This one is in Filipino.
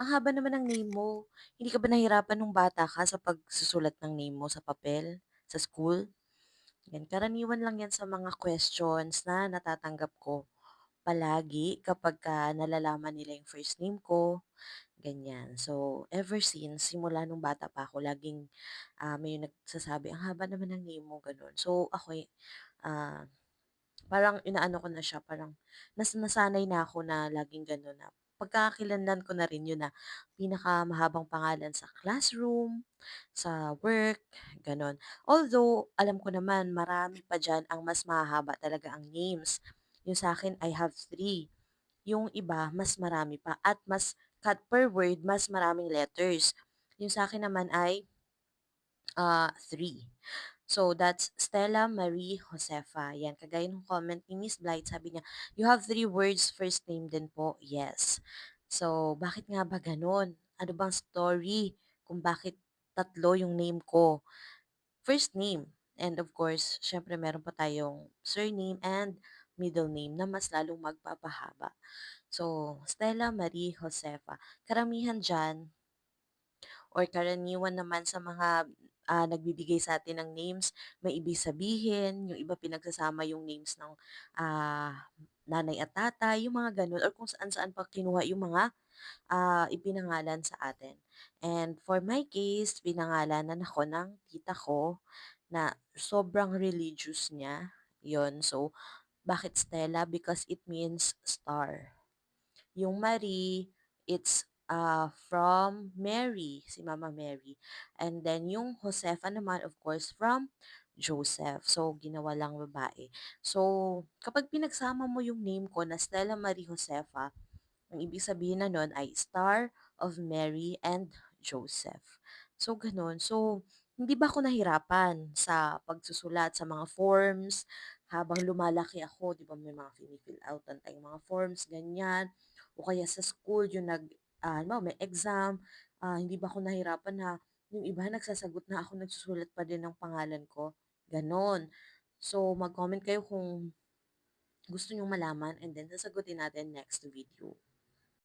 Ang haba naman ng name mo. Hindi ka ba nahirapan nung bata ka sa pagsusulat ng name mo sa papel, sa school? Yan, karaniwan lang yan sa mga questions na natatanggap ko palagi kapagka nalalaman nila yung first name ko, ganyan. So, ever since, simula nung bata pa ako, laging ah, may nagsasabi, ang haba naman ng name mo, ganun. So, ako, ah, Parang inaano ko na siya, parang nas nasanay na ako na laging gano'n na pagkakakilanlan ko na rin yun na pinakamahabang pangalan sa classroom, sa work, gano'n. Although alam ko naman marami pa diyan ang mas mahahaba talaga ang names. Yung sa'kin, I have three Yung iba mas marami pa at mas cut per word mas maraming letters. Yung sa'kin naman ay, ah, 3. So, that's Stella Marie Josefa. Yan, kagaya ng comment ni Miss Blight, sabi niya, you have three words, first name din po. Yes. So, bakit nga ba ganun? Ano bang story kung bakit tatlo yung name ko? First name. And of course, syempre meron pa tayong surname and middle name na mas lalong magpapahaba. So, Stella Marie Josefa. Karamihan dyan, or karaniwan naman sa mga, ah, nagbibigay sa atin ng names, may ibig sabihin, yung iba pinagsasama yung names ng, ah, nanay at tatay, yung mga gano'n or kung saan-saan pa kinuha yung mga, ah, ipinangalan sa atin. And for my case, pinangalanan ako ng tita ko na sobrang religious niya, yon So, bakit Stella? Because it means star. Yung Marie, it's, ah, from Mary, si Mama Mary. And then yung Josefa naman, of course, from Joseph. So, ginawa lang babae. So, kapag pinagsama mo yung name ko na Stella Marie Josefa, ang ibig sabihin na nun ay Star of Mary and Joseph. So, ganun. So, hindi ba ako nahirapan sa pagsusulat sa mga forms habang lumalaki ako, 'di ba may mga fini-fill outan tayong mga forms, ganyan. O kaya sa school yung nag ah, halimbawa may exam, ah, hindi ba ako nahirapan na yung iba nagsasagot na ako nagsusulat pa din ng pangalan ko, gano'n. So, mag-comment kayo kung gusto niyong malaman and then sasagutin natin next video.